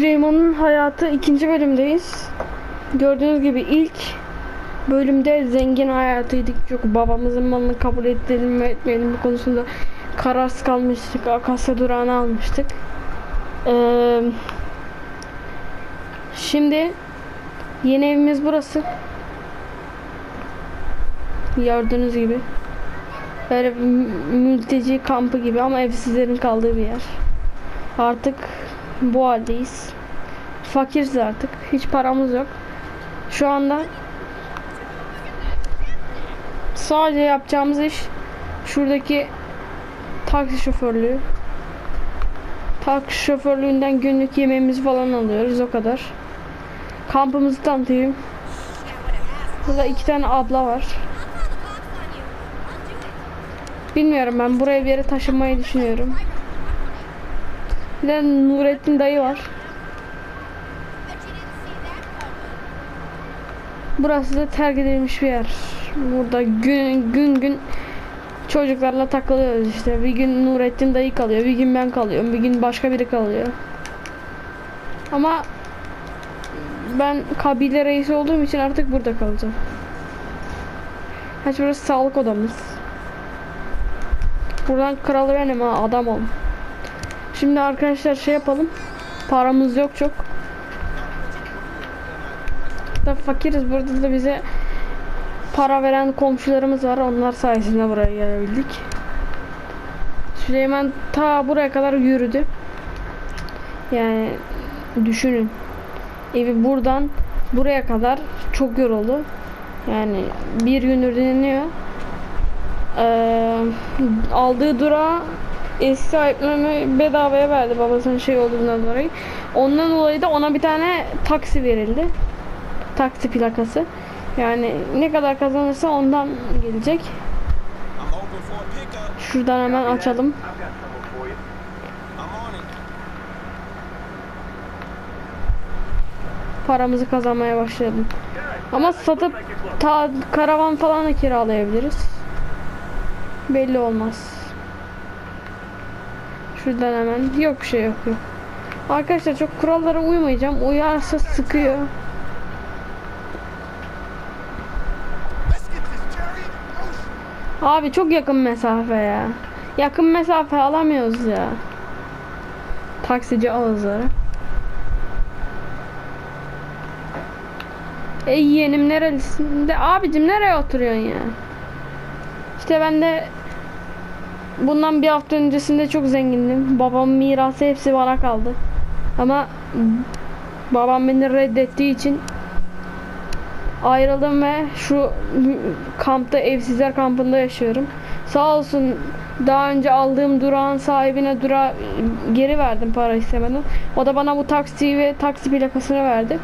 Süleyman'ın hayatı ikinci bölümdeyiz. Gördüğünüz gibi ilk bölümde zengin hayatıydık. Çok babamızın malını kabul edelim mi etmeyelim mi konusunda kararsız kalmıştık. Akasya durağını almıştık. Ee, şimdi yeni evimiz burası. Gördüğünüz gibi. Böyle mü- mülteci kampı gibi ama evsizlerin kaldığı bir yer. Artık bu haldeyiz. Fakiriz artık. Hiç paramız yok. Şu anda sadece yapacağımız iş şuradaki taksi şoförlüğü. Taksi şoförlüğünden günlük yemeğimizi falan alıyoruz o kadar. Kampımızı tanıtayım. Burada iki tane abla var. Bilmiyorum ben buraya bir yere taşınmayı düşünüyorum. Bir de Nurettin dayı var. Burası da terk edilmiş bir yer. Burada gün gün gün çocuklarla takılıyoruz işte. Bir gün Nurettin dayı kalıyor, bir gün ben kalıyorum, bir gün başka biri kalıyor. Ama ben kabile reisi olduğum için artık burada kalacağım. Kaç burası sağlık odamız. Buradan kralı benim ha adam ol. Şimdi arkadaşlar şey yapalım. Paramız yok çok. Da fakiriz burada da bize para veren komşularımız var. Onlar sayesinde buraya gelebildik. Süleyman ta buraya kadar yürüdü. Yani düşünün. Evi buradan buraya kadar çok yoruldu. Yani bir gündür dinleniyor. Ee, aldığı durağı eski bedavaya verdi babasının şey olduğundan dolayı. Ondan dolayı da ona bir tane taksi verildi. Taksi plakası. Yani ne kadar kazanırsa ondan gelecek. Şuradan hemen açalım. Paramızı kazanmaya başlayalım. Ama satıp ta karavan falan da kiralayabiliriz. Belli olmaz. Şuradan hemen yok bir şey yok yok. Arkadaşlar çok kurallara uymayacağım. Uyarsa sıkıyor. Abi çok yakın mesafe ya. Yakın mesafe alamıyoruz ya. Taksici ağızları. E yeğenim nerelisin? De abicim nereye oturuyorsun ya? İşte ben de bundan bir hafta öncesinde çok zengindim. Babamın mirası hepsi bana kaldı. Ama babam beni reddettiği için ayrıldım ve şu kampta evsizler kampında yaşıyorum. Sağ olsun daha önce aldığım durağın sahibine dura geri verdim para istemeden. O da bana bu taksi ve taksi plakasını verdi.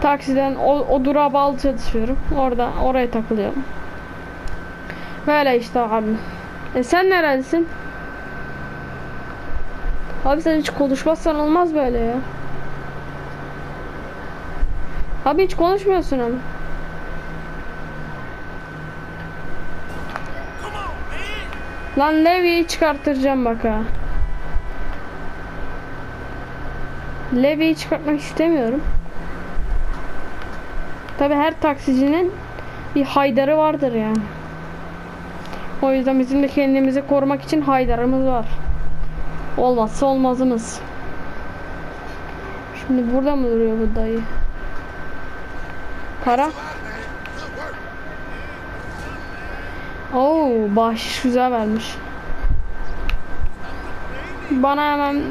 Taksiden o, o durağa bağlı çalışıyorum. Orada oraya takılıyorum. Böyle işte abi. E sen nerelisin? Abi sen hiç konuşmazsan olmaz böyle ya. Abi hiç konuşmuyorsun ama. Lan Levi'yi çıkartacağım bak ha. Levi'yi çıkartmak istemiyorum. Tabi her taksicinin bir haydarı vardır yani. O yüzden bizim de kendimizi korumak için haydarımız var. Olmazsa olmazımız. Şimdi burada mı duruyor bu dayı? Para? Oo, bahşiş güzel vermiş. Bana hemen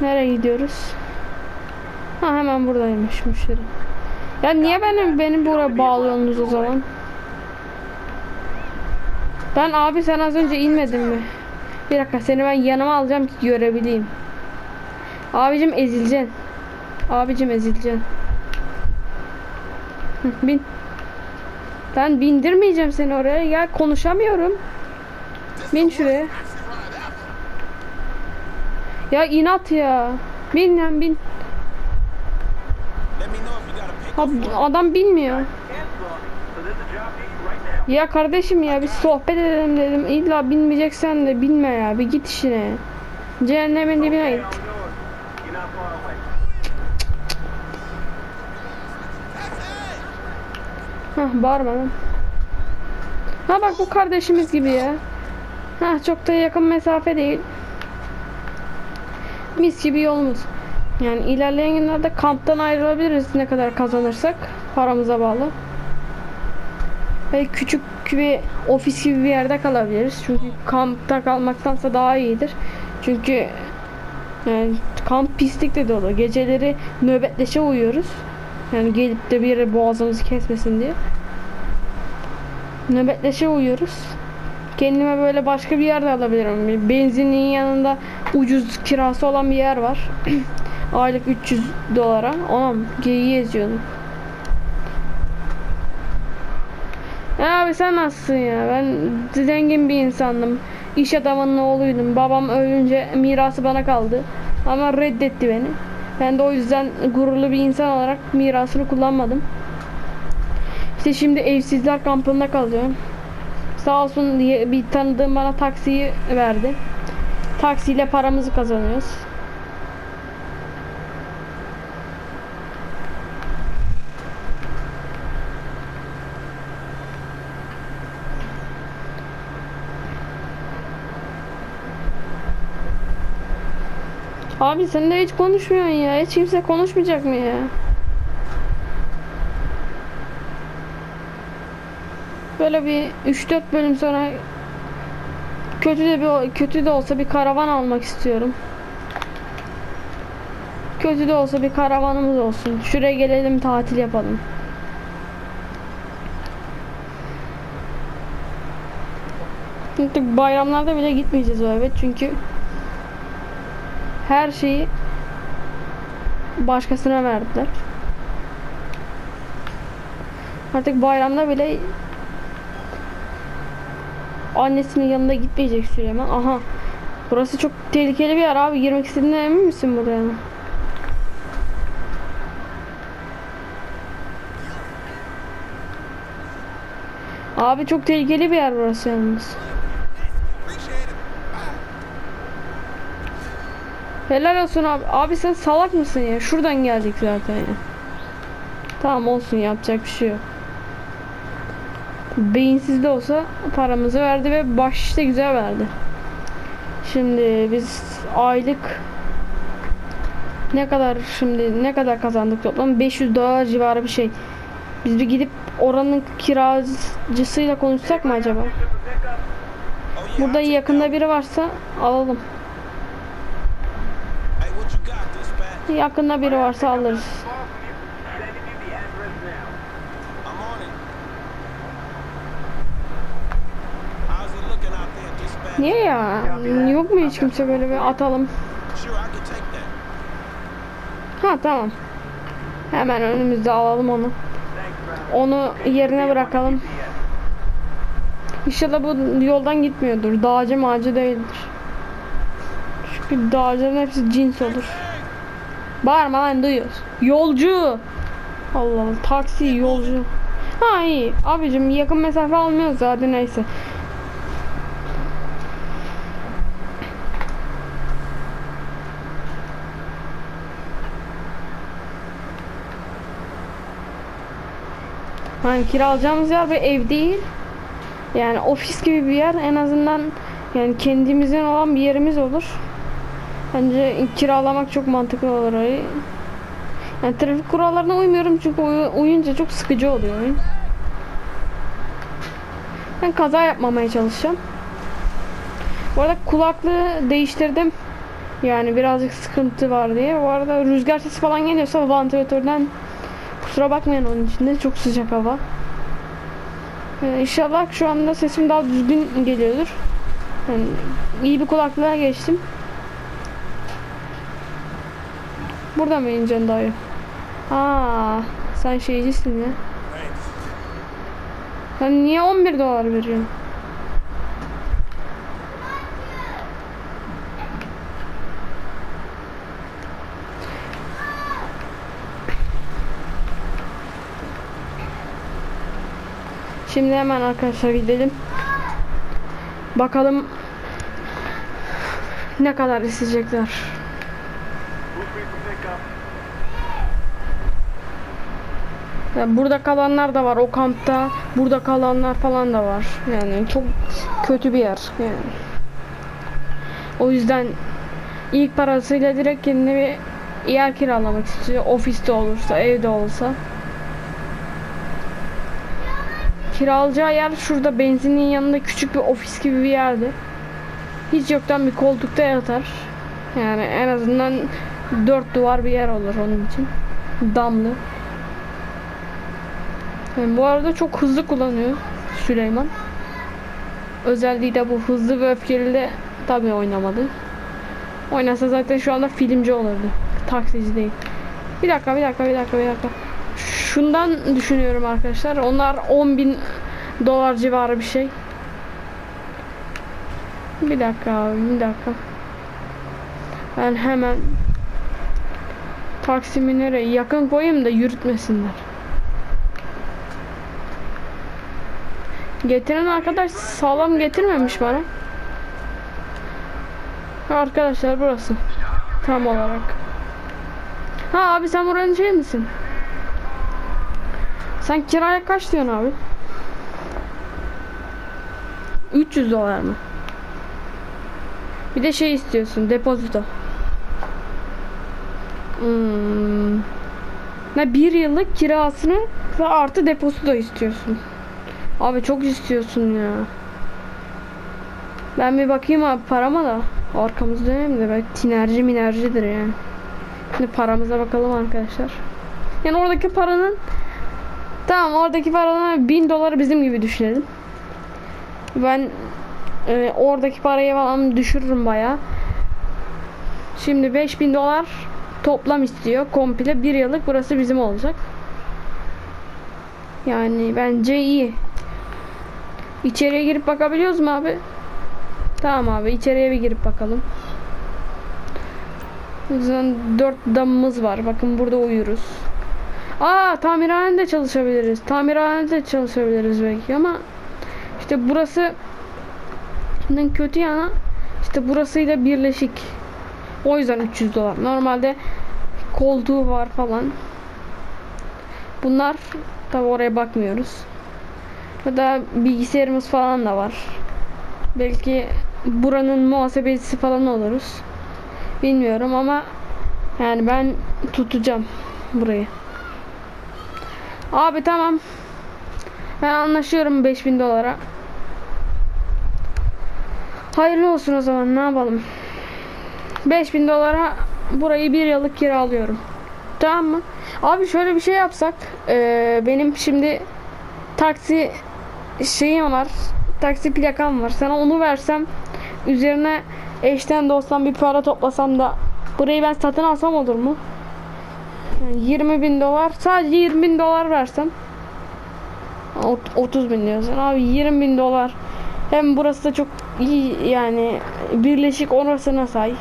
nereye gidiyoruz? Ha hemen buradaymış müşteri. Ya niye beni beni buraya bağlıyorsunuz o zaman? Ben abi sen az önce inmedin mi? Bir dakika seni ben yanıma alacağım ki görebileyim. Abicim ezileceksin. Abicim ezileceksin. Bin. Ben bindirmeyeceğim seni oraya. Ya konuşamıyorum. Bin şuraya. Ya inat ya. Bin lan bin. Right now. Ya kardeşim ya bir sohbet edelim dedim. İlla bilmeyeceksen de bilme ya. Bir git işine. Cehennemin dibine git. Hah bağırma lan. Ha bak bu kardeşimiz gibi ya. Ha çok da yakın mesafe değil. Mis gibi yolumuz. Yani ilerleyen günlerde kamptan ayrılabiliriz ne kadar kazanırsak. Paramıza bağlı. Ve küçük bir ofis gibi bir yerde kalabiliriz. Çünkü kampta kalmaktansa daha iyidir. Çünkü yani kamp pislikle dolu. Geceleri nöbetleşe uyuyoruz. Yani gelip de bir yere boğazımızı kesmesin diye. Nöbetleşe uyuyoruz. Kendime böyle başka bir yerde alabilirim. Benzinliğin yanında ucuz kirası olan bir yer var. Aylık 300 dolara. Anam geyiği eziyordum. Ya abi sen nasılsın ya? Ben zengin bir insandım. İş adamının oğluydum. Babam ölünce mirası bana kaldı. Ama reddetti beni. Ben de o yüzden gururlu bir insan olarak mirasını kullanmadım. İşte şimdi evsizler kampında kalıyorum. Sağ olsun diye bir tanıdığım bana taksiyi verdi. Taksiyle paramızı kazanıyoruz. Abi sen de hiç konuşmuyorsun ya. Hiç kimse konuşmayacak mı ya? Böyle bir 3-4 bölüm sonra kötü de bir kötü de olsa bir karavan almak istiyorum. Kötü de olsa bir karavanımız olsun. Şuraya gelelim tatil yapalım. Bayramlarda bile gitmeyeceğiz o eve çünkü her şeyi başkasına verdiler. Artık bayramda bile annesinin yanında gitmeyecek Süleyman. Aha. Burası çok tehlikeli bir yer abi. Girmek istediğinden emin misin buraya? Abi çok tehlikeli bir yer burası yalnız. Helal olsun abi. Abi sen salak mısın ya? Şuradan geldik zaten ya. Tamam olsun yapacak bir şey yok. Beyinsiz de olsa paramızı verdi ve bahşiş de güzel verdi. Şimdi biz aylık ne kadar şimdi ne kadar kazandık toplam 500 dolar civarı bir şey. Biz bir gidip oranın kiracısıyla konuşsak mı acaba? Burada yakında biri varsa alalım. Yakında biri varsa alırız. Niye ya? Yok mu hiç kimse böyle bir atalım? Ha tamam. Hemen önümüzde alalım onu. Onu yerine bırakalım. İnşallah bu yoldan gitmiyordur. Dağcı mağacı değildir. Çünkü dağcıların hepsi cins olur. Bağırma lan duyuyoruz. Yolcu. Allah Allah taksi yolcu. Ha iyi. Abicim yakın mesafe almıyoruz zaten neyse. Hani kiralayacağımız yer bir ev değil. Yani ofis gibi bir yer. En azından yani kendimizin olan bir yerimiz olur. Bence kiralamak çok mantıklı olur orayı. Yani trafik kurallarına uymuyorum çünkü uyu- uyunca çok sıkıcı oluyor oyun. Ben kaza yapmamaya çalışacağım. Bu arada kulaklığı değiştirdim. Yani birazcık sıkıntı var diye. Bu arada rüzgar sesi falan geliyorsa vantilatörden kusura bakmayın onun için de çok sıcak hava. Ee, inşallah şu anda sesim daha düzgün geliyordur. Yani iyi bir kulaklığa geçtim. Burada mı ineceksin dayı? Aa, sen şeycisin ya. Sen niye 11 dolar veriyorsun? Şimdi hemen arkadaşlar gidelim. Bakalım ne kadar isteyecekler. Yani burada kalanlar da var o kampta. Burada kalanlar falan da var. Yani çok kötü bir yer. Yani. O yüzden ilk parasıyla direkt kendine bir yer kiralamak istiyor. Ofiste olursa, evde olsa. Kiralayacağı yer şurada benzinin yanında küçük bir ofis gibi bir yerde. Hiç yoktan bir koltukta yatar. Yani en azından dört duvar bir yer olur onun için. Damlı. Yani bu arada çok hızlı kullanıyor Süleyman. Özelliği de bu hızlı ve öfkeli de tabii oynamadı. Oynasa zaten şu anda filmci olurdu. Taksici değil. Bir dakika bir dakika bir dakika bir dakika. Şundan düşünüyorum arkadaşlar. Onlar 10 bin dolar civarı bir şey. Bir dakika abi bir dakika. Ben hemen Taksim'i nereye yakın koyayım da yürütmesinler. Getiren arkadaş sağlam getirmemiş bana. Arkadaşlar burası. Tam olarak. Ha abi sen buranın şey misin? Sen kiraya kaç diyorsun abi? 300 dolar mı? Bir de şey istiyorsun depozito. Hmm. Bir yıllık kirasını ve artı depozito istiyorsun. Abi çok istiyorsun ya. Ben bir bakayım abi parama da. Arkamız dönelim de belki tinerci minercidir yani. Şimdi paramıza bakalım arkadaşlar. Yani oradaki paranın tamam oradaki paranın bin doları bizim gibi düşünelim. Ben e, oradaki parayı falan düşürürüm baya. Şimdi 5000 dolar toplam istiyor. Komple bir yıllık burası bizim olacak. Yani bence iyi. İçeriye girip bakabiliyoruz mu abi? Tamam abi içeriye bir girip bakalım. Zaten dört damımız var. Bakın burada uyuruz. Aa tamirhanede çalışabiliriz. Tamirhanede çalışabiliriz belki ama işte burası kötü yana işte burasıyla birleşik. O yüzden 300 dolar. Normalde koltuğu var falan. Bunlar tabi oraya bakmıyoruz. Ya da bilgisayarımız falan da var. Belki buranın muhasebecisi falan oluruz. Bilmiyorum ama yani ben tutacağım burayı. Abi tamam. Ben anlaşıyorum 5000 dolara. Hayırlı olsun o zaman ne yapalım. 5000 dolara burayı bir yıllık kiralıyorum. Tamam mı? Abi şöyle bir şey yapsak. Ee, benim şimdi taksi şeyim var. Taksi plakam var. Sana onu versem üzerine eşten dosttan bir para toplasam da burayı ben satın alsam olur mu? Yani 20 bin dolar sadece 20 bin dolar versem Ot- 30 bin diyorsun abi 20 bin dolar hem burası da çok iyi yani birleşik orasına say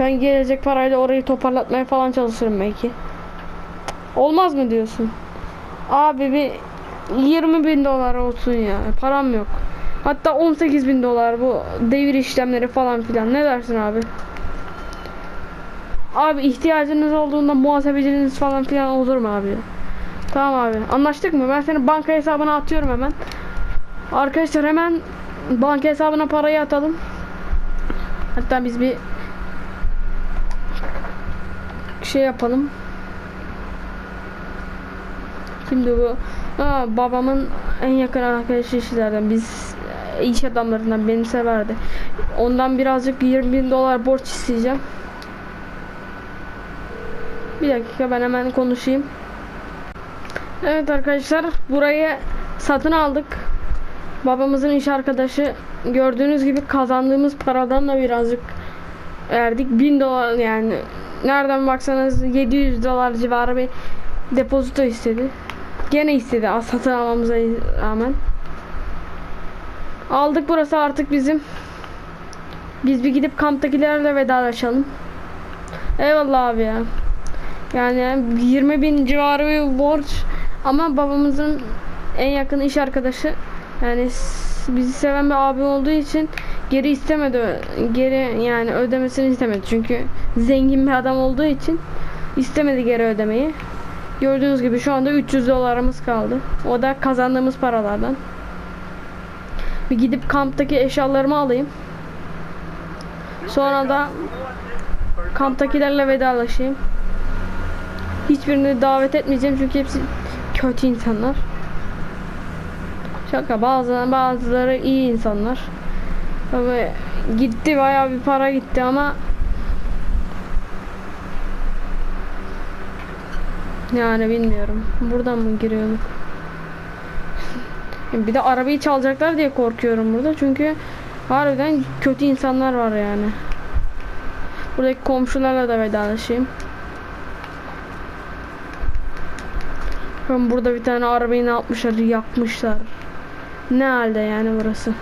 ben gelecek parayla orayı toparlatmaya falan çalışırım belki olmaz mı diyorsun abi bir 20 bin dolar olsun ya param yok hatta 18 bin dolar bu devir işlemleri falan filan ne dersin abi Abi ihtiyacınız olduğunda muhasebeciniz falan filan olur mu abi? Tamam abi. Anlaştık mı? Ben seni banka hesabına atıyorum hemen. Arkadaşlar hemen banka hesabına parayı atalım. Hatta biz bir şey yapalım. Şimdi bu Aa, babamın en yakın arkadaşı işlerden biz e, iş adamlarından beni severdi. Ondan birazcık 20 bin dolar borç isteyeceğim. Bir dakika ben hemen konuşayım. Evet arkadaşlar burayı satın aldık. Babamızın iş arkadaşı gördüğünüz gibi kazandığımız paradan da birazcık verdik. 1000 dolar yani nereden baksanız 700 dolar civarı bir depozito istedi. Gene istedi satın almamıza rağmen. Aldık burası artık bizim. Biz bir gidip kamptakilerle vedalaşalım. Eyvallah abi ya. Yani 20 bin civarı bir borç ama babamızın en yakın iş arkadaşı. Yani bizi seven bir abi olduğu için geri istemedi. Geri yani ödemesini istemedi. Çünkü zengin bir adam olduğu için istemedi geri ödemeyi. Gördüğünüz gibi şu anda 300 dolarımız kaldı. O da kazandığımız paralardan. Bir gidip kamptaki eşyalarımı alayım. Sonra da kamptakilerle vedalaşayım. Hiçbirini davet etmeyeceğim çünkü hepsi kötü insanlar. Şaka bazı bazıları iyi insanlar. Tabii gitti bayağı bir para gitti ama yani bilmiyorum. Buradan mı giriyorduk? bir de arabayı çalacaklar diye korkuyorum burada çünkü harbiden kötü insanlar var yani. Buradaki komşularla da vedalaşayım. Bakın burada bir tane arabayı ne yapmışlar? Yakmışlar. Ne halde yani burası?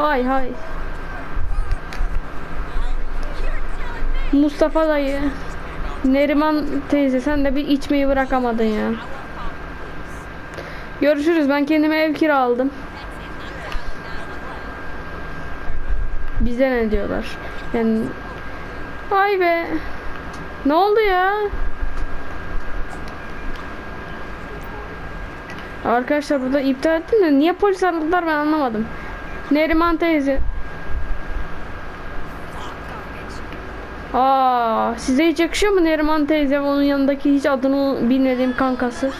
Hay hay. Mustafa dayı. Neriman teyze sen de bir içmeyi bırakamadın ya. Görüşürüz. Ben kendime ev kiraladım. Bize ne diyorlar? Yani Vay be. Ne oldu ya? Arkadaşlar burada iptal ettim de niye polis aradılar ben anlamadım. Neriman teyze. Aa, size hiç yakışıyor mu Neriman teyze onun yanındaki hiç adını bilmediğim kankası?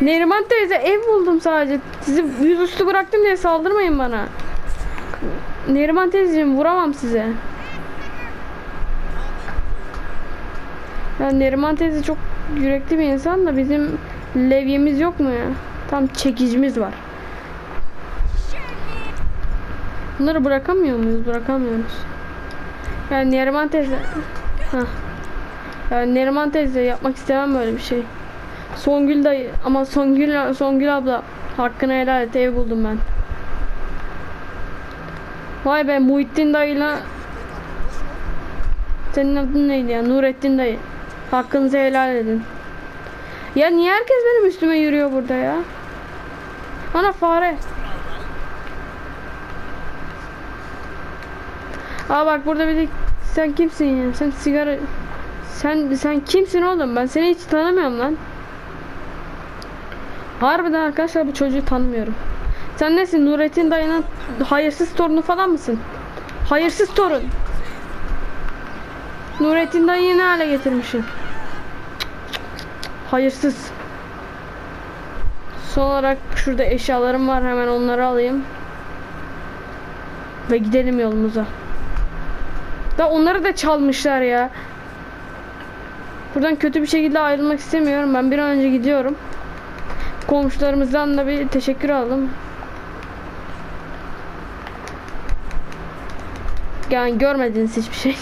Neriman teyze ev buldum sadece. Sizi yüzüstü bıraktım diye saldırmayın bana. Neriman teyzeciğim vuramam size. Ya Neriman teyze çok yürekli bir insan da bizim levyemiz yok mu ya? Tam çekicimiz var. Bunları bırakamıyor muyuz? Bırakamıyoruz. Yani Neriman teyze. Hah. Yani Neriman teyze yapmak istemem böyle bir şey. Songül dayı ama Songül Songül abla hakkını helal et ev buldum ben. Vay be Muhittin dayıyla senin adın neydi ya? Nurettin dayı. Hakkınızı helal edin. Ya niye herkes benim üstüme yürüyor burada ya? Ana fare. Aa bak burada bir de sen kimsin ya? Sen sigara sen sen kimsin oğlum? Ben seni hiç tanımıyorum lan. Harbiden arkadaşlar bu çocuğu tanımıyorum. Sen nesin? Nurettin dayının hayırsız torunu falan mısın? Hayırsız torun. Nurettin dayıyı ne hale getirmişsin? Hayırsız. Son olarak şurada eşyalarım var. Hemen onları alayım. Ve gidelim yolumuza. Da onları da çalmışlar ya. Buradan kötü bir şekilde ayrılmak istemiyorum. Ben bir an önce gidiyorum. Komşularımızdan da bir teşekkür alalım. Yani görmediniz hiçbir şey.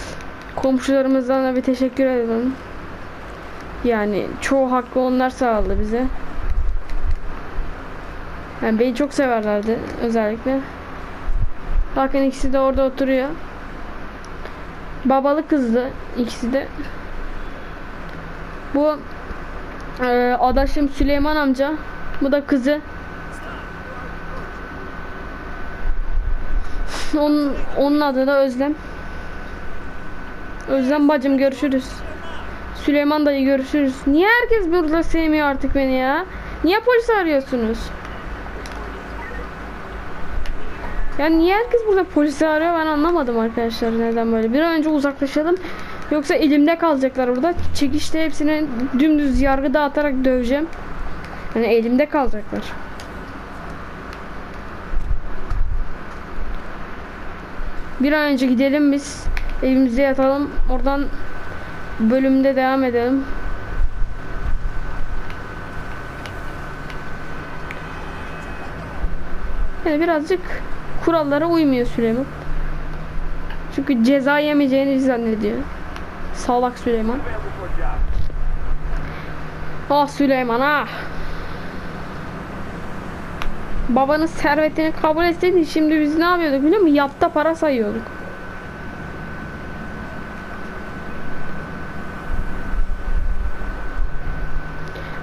Komşularımızdan da bir teşekkür edelim. Yani çoğu hakkı onlar sağladı bize. Yani beni çok severlerdi özellikle. Bakın ikisi de orada oturuyor. Babalı kızdı ikisi de. Bu e, adaşım Süleyman amca. Bu da kızı. Onun, onun adı da Özlem. Özlem bacım görüşürüz. Süleyman dayı görüşürüz. Niye herkes burada sevmiyor artık beni ya? Niye polis arıyorsunuz? Ya niye herkes burada polisi arıyor ben anlamadım arkadaşlar neden böyle. Bir an önce uzaklaşalım. Yoksa elimde kalacaklar burada. Çekişte hepsini dümdüz yargı dağıtarak döveceğim. Yani elimde kalacaklar. Bir an önce gidelim biz. Evimize yatalım. Oradan bölümde devam edelim. Yani birazcık kurallara uymuyor Süleyman. Çünkü ceza yemeyeceğini zannediyor. Salak Süleyman. Ah Süleyman ah. Babanın servetini kabul etseydin şimdi biz ne yapıyorduk biliyor musun? Yatta para sayıyorduk.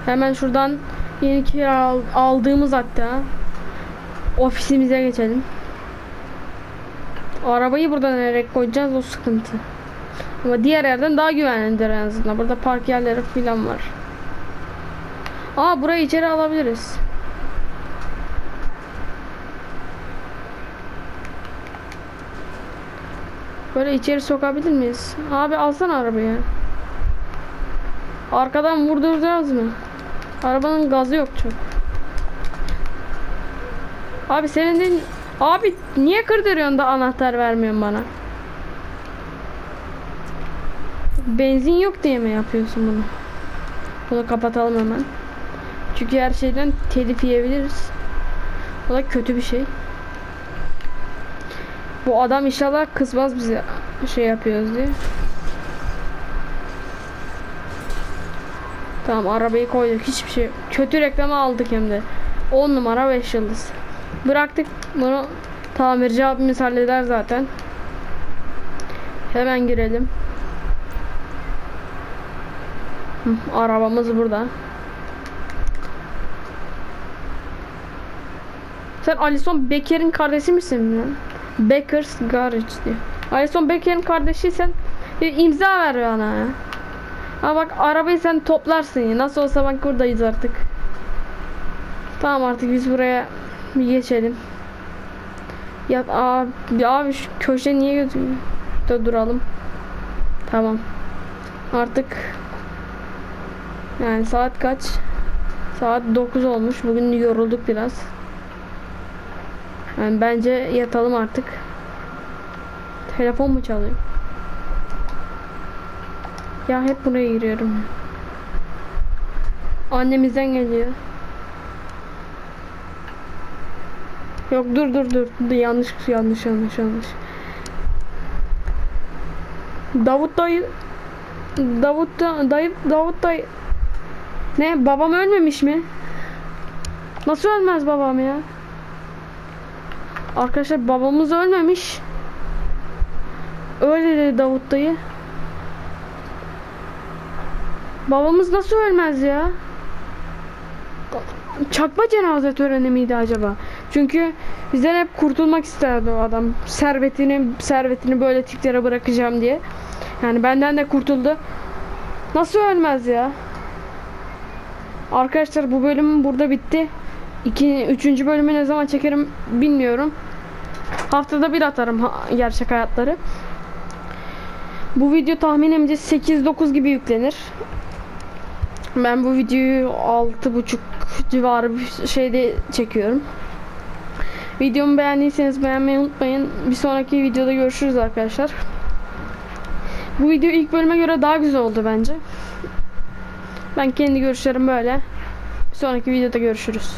Hemen şuradan yeni kira al- aldığımız hatta ofisimize geçelim. Arabayı burada nereye koyacağız o sıkıntı. Ama diğer yerden daha güvenlidir en azından. Burada park yerleri falan var. Aa burayı içeri alabiliriz. Böyle içeri sokabilir miyiz? Abi alsana arabayı. Arkadan vurduracağız mı? Arabanın gazı yok çok. Abi senin de... Abi niye kırdırıyorsun da anahtar vermiyorsun bana? Benzin yok diye mi yapıyorsun bunu? Bunu kapatalım hemen. Çünkü her şeyden telif yiyebiliriz. O da kötü bir şey. Bu adam inşallah kızmaz bize şey yapıyoruz diye. Tamam arabayı koyduk hiçbir şey. Kötü reklamı aldık hem de. 10 numara 5 yıldız. Bıraktık bunu tamirci abimiz halleder zaten. Hemen girelim. Hı, arabamız burada. Sen Alison Becker'in kardeşi misin lan? Becker's Garage diyor. Alison Becker'in kardeşiysen bir imza ver bana ya. Ama bak arabayı sen toplarsın ya. Nasıl olsa bak buradayız artık. Tamam artık biz buraya bir geçelim. Ya abi, abi şu köşe niye? Da duralım. Tamam. Artık yani saat kaç? Saat 9 olmuş. Bugün yorulduk biraz. Yani bence yatalım artık. Telefon mu çalıyor? Ya hep buraya giriyorum. Annemizden geliyor. Yok dur dur dur. Dur, Yanlış yanlış yanlış yanlış. Davut dayı Davut da, dayı Davut dayı Ne babam ölmemiş mi? Nasıl ölmez babam ya? Arkadaşlar babamız ölmemiş. Öyle dedi Davut dayı. Babamız nasıl ölmez ya? Çakma cenaze töreni miydi acaba? Çünkü bizden hep kurtulmak isterdi o adam. Servetini servetini böyle tiplere bırakacağım diye. Yani benden de kurtuldu. Nasıl ölmez ya? Arkadaşlar bu bölüm burada bitti. İki, üçüncü bölümü ne zaman çekerim bilmiyorum. Haftada bir atarım ha- gerçek hayatları. Bu video tahminimce 8-9 gibi yüklenir. Ben bu videoyu 6.5 civarı bir şeyde çekiyorum. Videomu beğendiyseniz beğenmeyi unutmayın. Bir sonraki videoda görüşürüz arkadaşlar. Bu video ilk bölüme göre daha güzel oldu bence. Ben kendi görüşlerim böyle. Bir sonraki videoda görüşürüz.